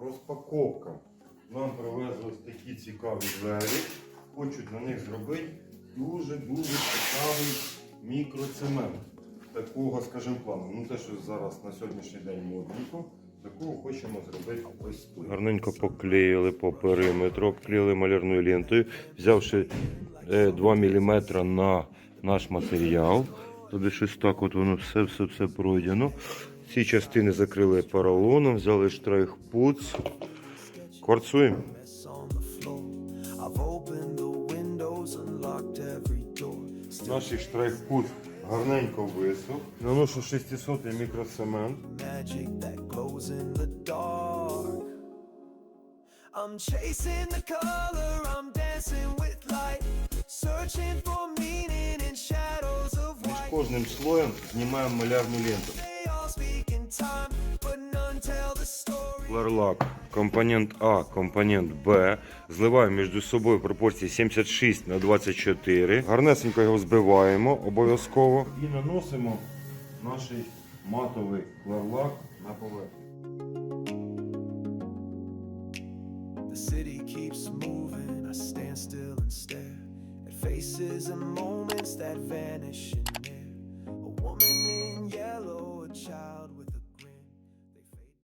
Розпаковка. Нам привезли ось такі цікаві двері. Хочуть на них зробити дуже-дуже цікавий мікроцемент. Такого, скажімо, плану. Ну те, що зараз на сьогоднішній день модненько, такого хочемо зробити ось тут. Гарненько поклеїли по периметру, обклеїли малярною лентою, взявши 2 мм на наш матеріал. Тобі щось так от воно все, все, все пройдено. Ці частини закрили поролоном, взяли штрайх-пуц. Кварцуємо. mess on the floor. I've opened the windows, unlocked every door. Наш штрайх-пуц гарненько висох. Наношу 600 мікроцемент. Magic that glows in the dark. I'm chasing the color, I'm dancing with light, searching for but none tell the story. Флерлак, компонент А, компонент Б. Зливаємо між собою пропорції 76 на 24. Гарнесенько його збиваємо обов'язково. І наносимо наш матовий флерлак на поверхню. The city keeps moving, I stand still and stare at faces and moments that vanish in